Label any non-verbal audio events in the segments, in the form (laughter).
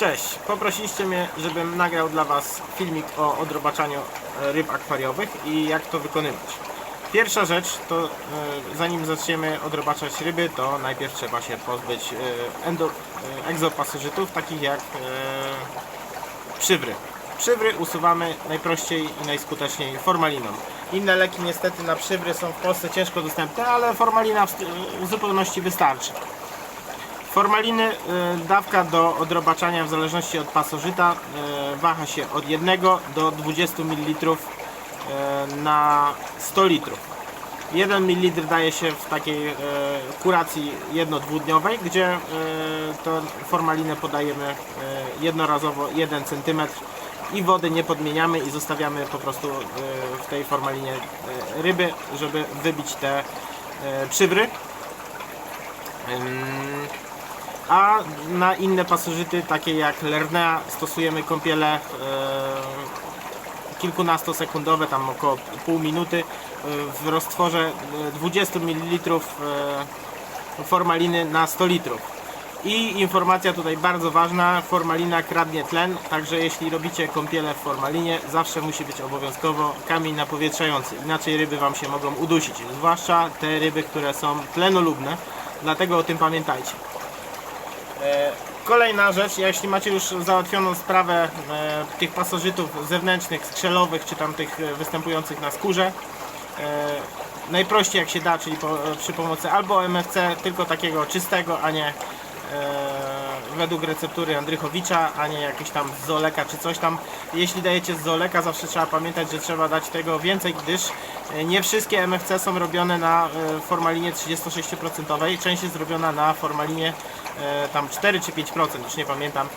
Cześć, poprosiliście mnie, żebym nagrał dla Was filmik o odrobaczaniu e, ryb akwariowych i jak to wykonywać. Pierwsza rzecz to e, zanim zaczniemy odrobaczać ryby, to najpierw trzeba się pozbyć e, endo, egzopasożytów, takich jak przywry. Przywry usuwamy najprościej i najskuteczniej formaliną. Inne leki niestety na przywry są w Polsce ciężko dostępne, ale formalina w zupełności wystarczy. Formaliny, y, dawka do odrobaczania w zależności od pasożyta y, waha się od 1 do 20 ml y, na 100 litrów. 1 ml daje się w takiej kuracji jedno-dwudniowej, gdzie to formalinę podajemy jednorazowo 1 cm i wody nie podmieniamy i zostawiamy po prostu w tej formalinie ryby, żeby wybić te przywry. A na inne pasożyty, takie jak lernea, stosujemy kąpiele e, kilkunastosekundowe, tam około pół minuty e, w roztworze e, 20 ml e, formaliny na 100 litrów. I informacja tutaj bardzo ważna, formalina kradnie tlen, także jeśli robicie kąpiele w formalinie, zawsze musi być obowiązkowo kamień napowietrzający, inaczej ryby Wam się mogą udusić, zwłaszcza te ryby, które są tlenolubne, dlatego o tym pamiętajcie. E, Kolejna rzecz, jeśli macie już załatwioną sprawę e, tych pasożytów zewnętrznych, skrzelowych, czy tam tych e, występujących na skórze, najprościej jak się da, czyli przy pomocy albo MFC, tylko takiego czystego, a nie według receptury Andrychowicza, a nie jakiegoś tam Zoleka czy coś tam. Jeśli dajecie Zoleka, zawsze trzeba pamiętać, że trzeba dać tego więcej, gdyż e, nie wszystkie MFC są robione na e, formalinie 36%, część jest zrobiona na formalinie e, tam 4 czy 5%, już nie pamiętam.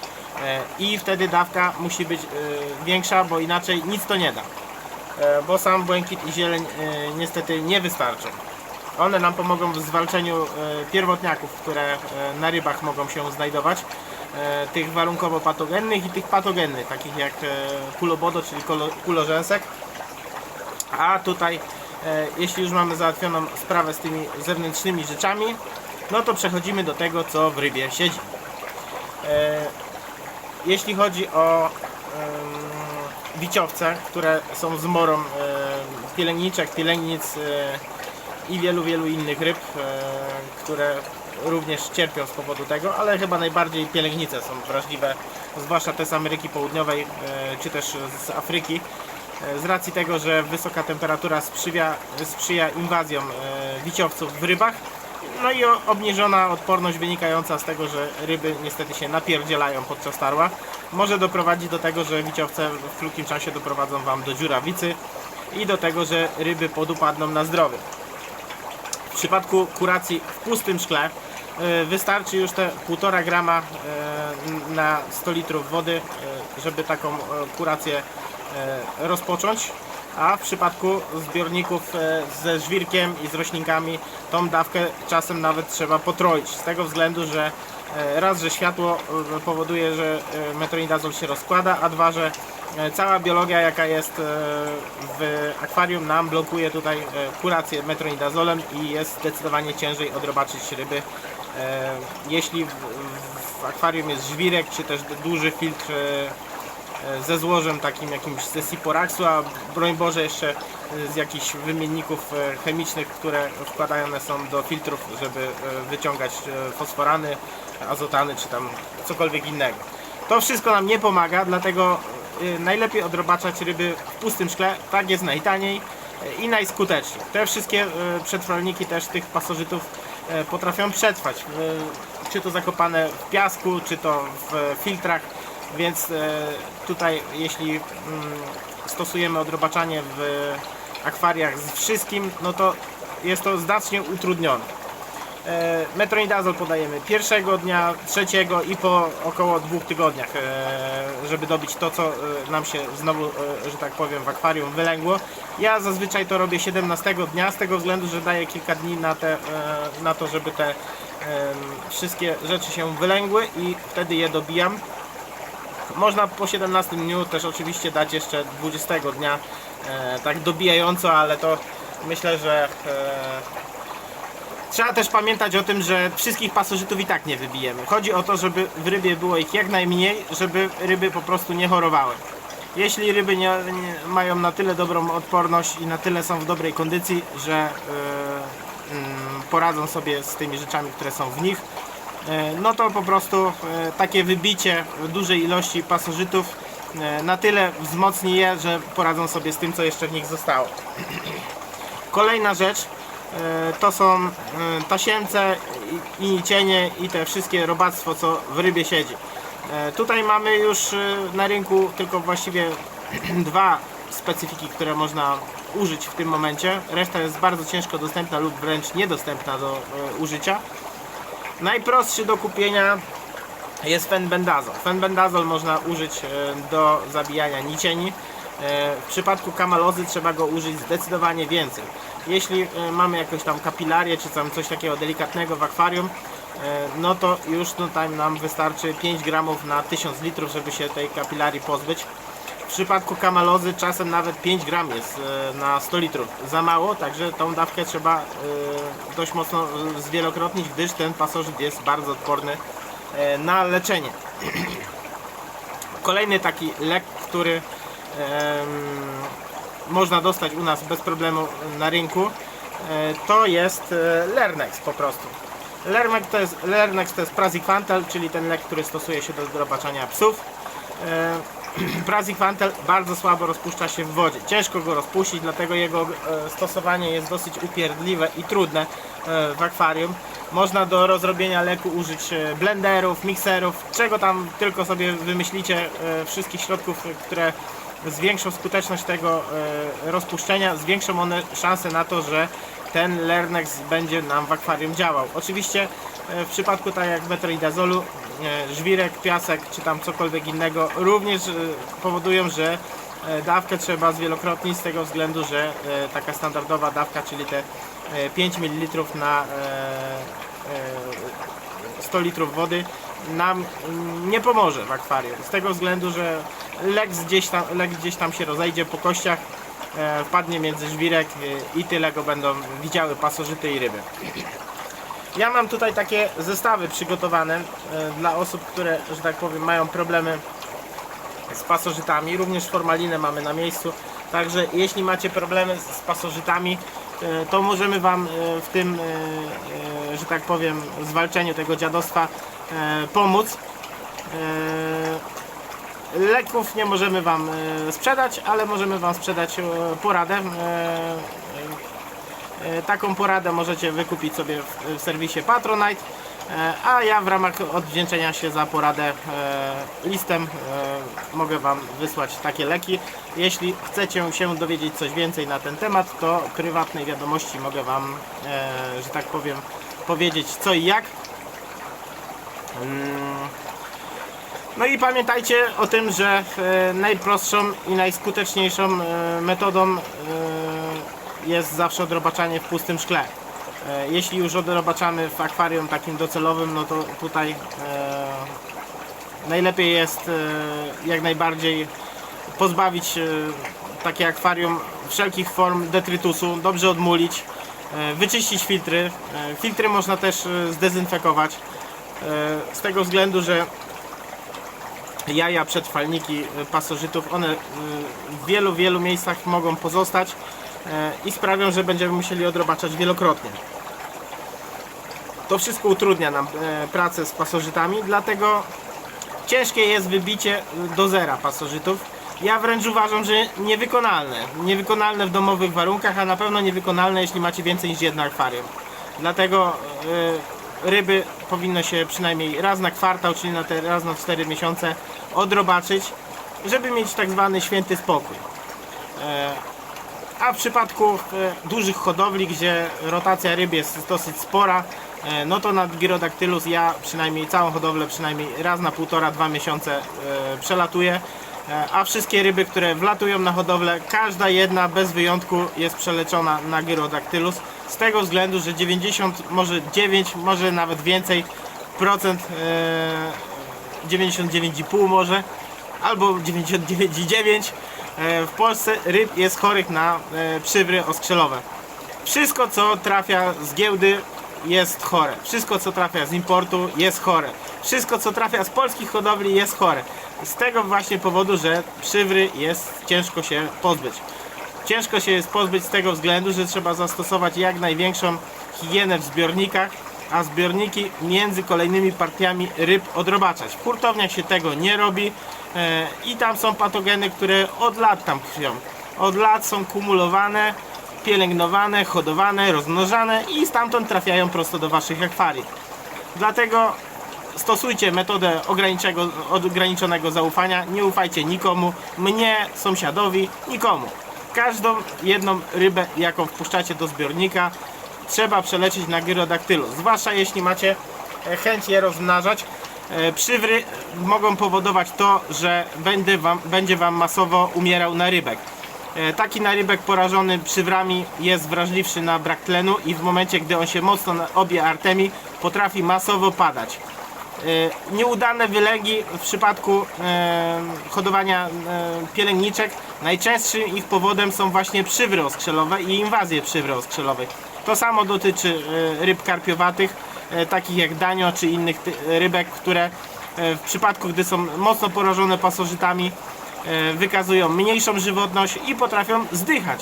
I wtedy dawka musi być większa, bo inaczej nic to nie da. Bo sam błękit i zieleń niestety nie wystarczą. One nam pomogą w zwalczeniu e, pierwotniaków, które e, na rybach mogą się znajdować. e, Tych warunkowo patogennych i tych patogennych, takich jak kulobodo, czyli kulorzęsek. A tutaj, jeśli już mamy załatwioną sprawę z tymi zewnętrznymi rzeczami, no to przechodzimy do tego, co w rybie siedzi. Jeśli chodzi o wiciowce, które są zmorą pielęgniczek, pielęgnic i wielu, wielu innych ryb, e, które również cierpią z powodu tego, ale chyba najbardziej pielęgnice są wrażliwe, zwłaszcza te z Ameryki Południowej e, czy też z Afryki. E, Z racji tego, że wysoka temperatura sprzyja, sprzyja inwazjom wiciowców w rybach, no i obniżona odporność wynikająca z tego, że ryby niestety się napierdzielają podczas tarła, może doprowadzić do tego, że wiciowce w krótkim czasie doprowadzą Wam do dziurawicy i do tego, że ryby podupadną na zdrowie. Przypadku kuracji w pustym szkle y, wystarczy już te 1,5 grama y, na 100 litrów wody, y, żeby taką kurację rozpocząć. A w przypadku zbiorników ze żwirkiem i z roślinkami tą dawkę czasem nawet trzeba potroić. Z tego względu, że raz, że światło powoduje, że metronidazol się rozkłada, a dwa, że cała biologia jaka jest y, w akwarium nam blokuje tutaj y, kurację metronidazolem i jest zdecydowanie ciężej odrobaczyć ryby. E, Jeśli w, akwarium jest żwirek, czy też duży filtr e, e, ze złożem takim jakimś ze Siporaxu, a broń Boże jeszcze e, z jakichś wymienników e, chemicznych, które wkładane są do filtrów, żeby e, wyciągać e, fosforany, azotany czy tam cokolwiek innego. To wszystko nam nie pomaga, dlatego e, najlepiej odrobaczać ryby w pustym szkle, tak jest najtaniej e, i najskuteczniej. Te wszystkie e, przetrwalniki też tych pasożytów potrafią przetrwać, czy to zakopane w piasku, czy to w filtrach, więc tutaj jeśli mm, stosujemy odrobaczanie w akwariach z wszystkim, no to jest to znacznie utrudnione. E, Metronidazol podajemy pierwszego dnia, trzeciego i po około dwóch tygodniach, e, żeby dobić to, co e, nam się znowu, że tak powiem, w akwarium wylęgło. Ja zazwyczaj to robię 17 dnia, z tego względu, że daję kilka dni na, te, na to, żeby te wszystkie rzeczy się wylęgły i wtedy je dobijam. Można po 17 dniu też oczywiście dać jeszcze 20 dnia tak dobijająco, ale to myślę, że Trzeba też pamiętać o tym, że wszystkich pasożytów i tak nie wybijemy. Chodzi o to, żeby w rybie było ich jak najmniej, żeby ryby po prostu nie chorowały. Jeśli ryby nie, nie mają na tyle dobrą odporność i na tyle są w dobrej kondycji, że yy, mm, poradzą sobie z tymi rzeczami, które są w nich, e, no to po prostu e, takie wybicie dużej ilości pasożytów e, na tyle wzmocni je, że poradzą sobie z tym, co jeszcze w nich zostało. (clears throat) Kolejna rzecz to są e, tasiemce i, cienie i te wszystkie robactwo, co w rybie siedzi. E, Tutaj mamy już e, na rynku tylko właściwie (clears throat) dwa specyfiki, które można użyć w tym momencie. Reszta jest bardzo ciężko dostępna lub wręcz niedostępna do e, użycia. Najprostszy do kupienia jest fenbendazol. Fenbendazol można użyć e, do zabijania nicieni. E, W przypadku kamalozy trzeba go użyć zdecydowanie więcej. Jeśli e, mamy jakąś tam kapilarię czy tam coś takiego delikatnego w akwarium, e, no to już tutaj nam wystarczy 5 gramów na 1000 litrów, żeby się tej kapilarii pozbyć. W przypadku kamalozy czasem nawet 5 gram jest e, na 100 litrów za mało, także tą dawkę trzeba dość mocno zwielokrotnić, gdyż ten pasożyt jest bardzo odporny na leczenie. (clears throat) Kolejny taki lek, który można dostać u nas bez problemu na rynku, e, to jest e, Lernex po prostu. Lernex to jest, Lernex to jest Praziquantel, czyli ten lek, który stosuje się do drobaczania psów. E, (clears throat) Praziquantel bardzo słabo rozpuszcza się w wodzie. Ciężko go rozpuścić, dlatego jego stosowanie jest dosyć upierdliwe i trudne w akwarium. Można do rozrobienia leku użyć blenderów, mikserów, czego tam tylko sobie wymyślicie, wszystkich środków, które zwiększą skuteczność tego e, rozpuszczenia, zwiększą one szanse na to, że ten Lernex będzie nam w akwarium działał. Oczywiście e, w przypadku tak jak metroidazolu, e, żwirek, piasek czy tam cokolwiek innego również powodują, że dawkę trzeba zwielokrotnić z tego względu, że taka standardowa dawka, czyli te e, 5 ml na e, e, 100 litrów wody nam nie pomoże w akwarium. Z tego względu, że lek gdzieś tam, lek gdzieś tam się rozejdzie po kościach, e, wpadnie między żwirek e, i tyle go będą widziały pasożyty i ryby. Ja mam tutaj takie zestawy przygotowane e, dla osób, które, że tak powiem, mają problemy z pasożytami. Również formalinę mamy na miejscu. Także jeśli macie problemy z pasożytami, to możemy Wam w tym, że tak powiem, zwalczeniu tego dziadostwa pomóc. E, Leków nie możemy Wam e, sprzedać, ale możemy Wam sprzedać e, poradę. E, e, Taką poradę możecie wykupić sobie w, serwisie Patronite, e, a ja w ramach odwdzięczenia się za poradę e, listem e, mogę Wam wysłać takie leki. Jeśli chcecie się dowiedzieć coś więcej na ten temat, to prywatnej wiadomości mogę Wam, e, że tak powiem, powiedzieć co i jak. Mm. No i pamiętajcie o tym, że e, najprostszą i najskuteczniejszą e, metodą e, jest zawsze odrobaczanie w pustym szkle. Jeśli już odrobaczamy w akwarium takim docelowym, no to tutaj najlepiej jest jak najbardziej pozbawić takie akwarium wszelkich form detrytusu, dobrze odmulić, wyczyścić filtry. Filtry można też zdezynfekować z tego względu, że jaja, przetrwalniki e, pasożytów, one e, w wielu, wielu miejscach mogą pozostać e, i sprawią, że będziemy musieli odrobaczać wielokrotnie. To wszystko utrudnia nam e, pracę z pasożytami, dlatego ciężkie jest wybicie do zera pasożytów. Ja wręcz uważam, że niewykonalne. Niewykonalne w domowych warunkach, a na pewno niewykonalne, jeśli macie więcej niż jedno akwarium. Dlatego e, ryby powinno się przynajmniej raz na kwartał, czyli na te raz na 4 miesiące odrobaczyć, żeby mieć tak zwany święty spokój. E, a w przypadku e, dużych hodowli, gdzie rotacja ryb jest dosyć spora, e, no to na Gyrodactylus ja przynajmniej całą hodowlę przynajmniej raz na półtora, dwa miesiące przelatuję. A wszystkie ryby, które wlatują na hodowlę, każda jedna bez wyjątku jest przeleczona na Gyrodactylus. Z tego względu, że 90, może 9, może nawet więcej procent, e, 99,5 może, albo 99,9 e, w Polsce ryb jest chorych na e, przywry oskrzelowe. Wszystko co trafia z giełdy jest chore. Wszystko co trafia z importu jest chore. Wszystko co trafia z polskich hodowli jest chore. Z tego właśnie powodu, że przywry jest ciężko się pozbyć. Ciężko się jest pozbyć z tego względu, że trzeba zastosować jak największą higienę w zbiornikach, a zbiorniki między kolejnymi partiami ryb odrobaczać. W hurtowniach się tego nie robi e, i tam są patogeny, które od lat tam tkwią. Od lat są kumulowane, pielęgnowane, hodowane, rozmnożane i stamtąd trafiają prosto do waszych akwariów. Dlatego stosujcie metodę ograniczonego zaufania. Nie ufajcie nikomu, mnie, sąsiadowi, nikomu. Każdą jedną rybę, jaką wpuszczacie do zbiornika, trzeba przelecieć na gyrodaktylu. Zwłaszcza jeśli macie e, chęć je rozmnażać. E, Przywry mogą powodować to, że będzie wam, będzie wam masowo umierał narybek. E, Taki narybek porażony przywrami jest wrażliwszy na brak tlenu i w momencie, gdy on się mocno obie artemi, potrafi masowo padać. E, Nieudane wylęgi w przypadku e, hodowania e, pielęgniczek najczęstszym ich powodem są właśnie przywry oskrzelowe i inwazje przywry oskrzelowych. To samo dotyczy ryb karpiowatych, takich jak danio czy innych rybek, które w przypadku gdy są mocno porażone pasożytami wykazują mniejszą żywotność i potrafią zdychać.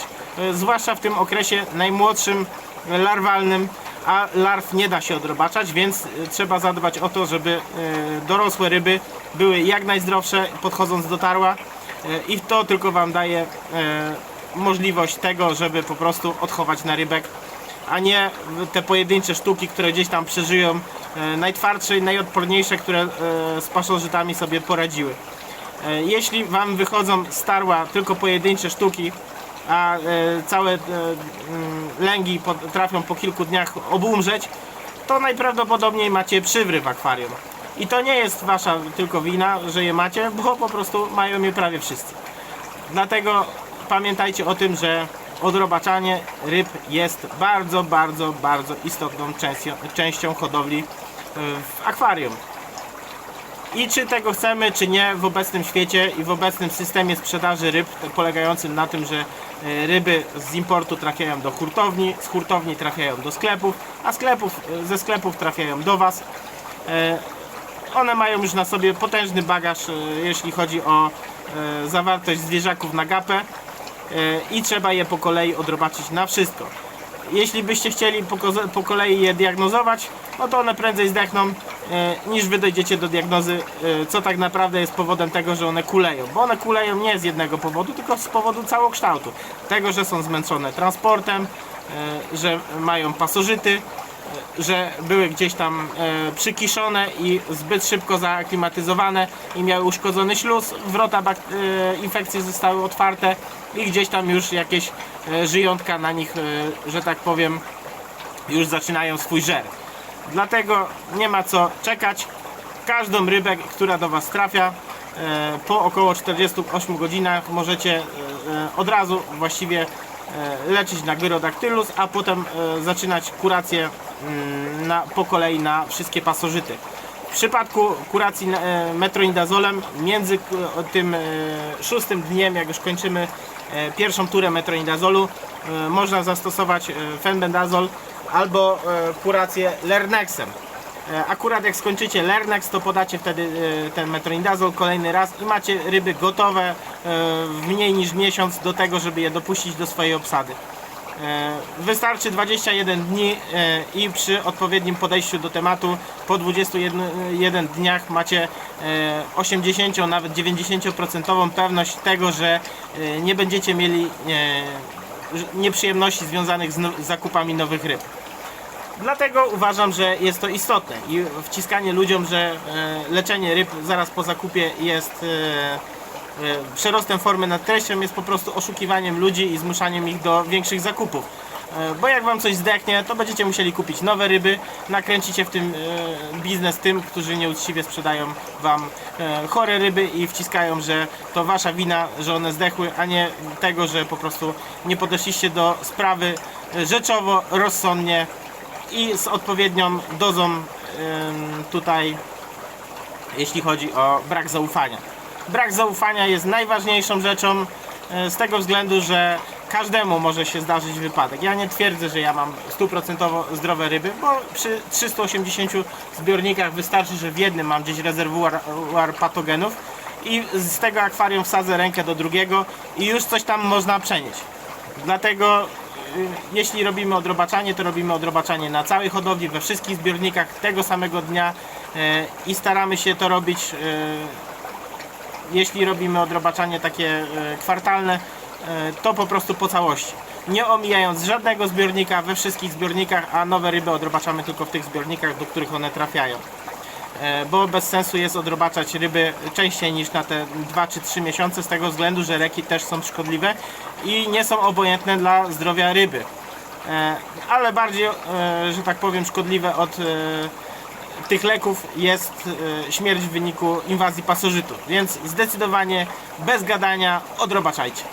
Zwłaszcza w tym okresie najmłodszym, larwalnym, a larw nie da się odrobaczać, więc e, trzeba zadbać o to, żeby e, dorosłe ryby były jak najzdrowsze podchodząc do tarła e, i to tylko Wam daje możliwość tego, żeby po prostu odchować na rybek a nie te pojedyncze sztuki, które gdzieś tam przeżyją najtwardsze i najodporniejsze, które z pasożytami sobie poradziły. Jeśli Wam wychodzą z tarła tylko pojedyncze sztuki, a e, całe e, lęgi potrafią po kilku dniach obumrzeć, to najprawdopodobniej macie przywry w akwarium. I to nie jest Wasza tylko wina, że je macie, bo po prostu mają je prawie wszyscy. Dlatego pamiętajcie o tym, że odrobaczanie ryb jest bardzo, bardzo, bardzo istotną częścią, częścią hodowli e, w akwarium. I czy tego chcemy, czy nie, w obecnym świecie i w obecnym systemie sprzedaży ryb, polegającym na tym, że e, ryby z importu trafiają do hurtowni, z hurtowni trafiają do sklepów, a sklepów, e, ze sklepów trafiają do Was. E, One mają już na sobie potężny bagaż, jeśli chodzi o zawartość zwierzaków na gapę i trzeba je po kolei odrobaczyć na wszystko. Jeśli byście chcieli po, po kolei je diagnozować, no to one prędzej zdechną e, niż wy dojdziecie do diagnozy, e, co tak naprawdę jest powodem tego, że one kuleją. Bo one kuleją nie z jednego powodu, tylko z powodu całokształtu. Tego, że są zmęczone transportem, e, że mają pasożyty, że były gdzieś tam e, przykiszone i zbyt szybko zaaklimatyzowane i miały uszkodzony śluz, wrota e, infekcji zostały otwarte i gdzieś tam już jakieś e, żyjątka na nich, e, że tak powiem, już zaczynają swój żer. Dlatego nie ma co czekać. Każdą rybę, która do Was trafia, e, po około 48 godzinach możecie e, e, od razu właściwie e, leczyć na gyrodactylus, a potem e, zaczynać kurację na, po kolei na wszystkie pasożyty. W przypadku kuracji e, metroindazolem między tym e, szóstym dniem, jak już kończymy e, pierwszą turę metroindazolu, e, można zastosować fenbendazol albo kurację lernexem. Akurat jak skończycie Lernex, to podacie wtedy ten metroindazol kolejny raz i macie ryby gotowe w mniej niż miesiąc do tego, żeby je dopuścić do swojej obsady. E, Wystarczy 21 dni e, i przy odpowiednim podejściu do tematu po 21 dniach macie e, 80, nawet 90% pewność tego, że e, nie będziecie mieli e, nieprzyjemności związanych z no- zakupami nowych ryb. Dlatego uważam, że jest to istotne i wciskanie ludziom, że e, leczenie ryb zaraz po zakupie jest e, e, przerostem formy nad treścią jest po prostu oszukiwaniem ludzi i zmuszaniem ich do większych zakupów. E, Bo jak wam coś zdechnie, to będziecie musieli kupić nowe ryby, nakręcicie w tym e, biznes tym, którzy nieuczciwie sprzedają wam e, chore ryby i wciskają, że to wasza wina, że one zdechły, a nie tego, że po prostu nie podeszliście do sprawy e, rzeczowo, rozsądnie i z odpowiednią dozą tutaj, jeśli chodzi o brak zaufania. Brak zaufania jest najważniejszą rzeczą e, z tego względu, że każdemu może się zdarzyć wypadek. Ja nie twierdzę, że ja mam stuprocentowo zdrowe ryby, bo przy 380 zbiornikach wystarczy, że w jednym mam gdzieś rezerwuar rezerwuar patogenów i z tego akwarium wsadzę rękę do drugiego i już coś tam można przenieść. Dlatego y, jeśli robimy odrobaczanie, to robimy odrobaczanie na całej hodowli, we wszystkich zbiornikach tego samego dnia i staramy się to robić jeśli robimy odrobaczanie takie e, kwartalne, e, to po prostu po całości. Nie omijając żadnego zbiornika we wszystkich zbiornikach, a nowe ryby odrobaczamy tylko w tych zbiornikach, do których one trafiają. E, Bo bez sensu jest odrobaczać ryby częściej niż na te 2 czy 3 miesiące z tego względu, że reki też są szkodliwe i nie są obojętne dla zdrowia ryby. Ale bardziej, że tak powiem, szkodliwe od tych leków jest e, śmierć w wyniku inwazji pasożytów, więc zdecydowanie bez gadania odrobaczajcie.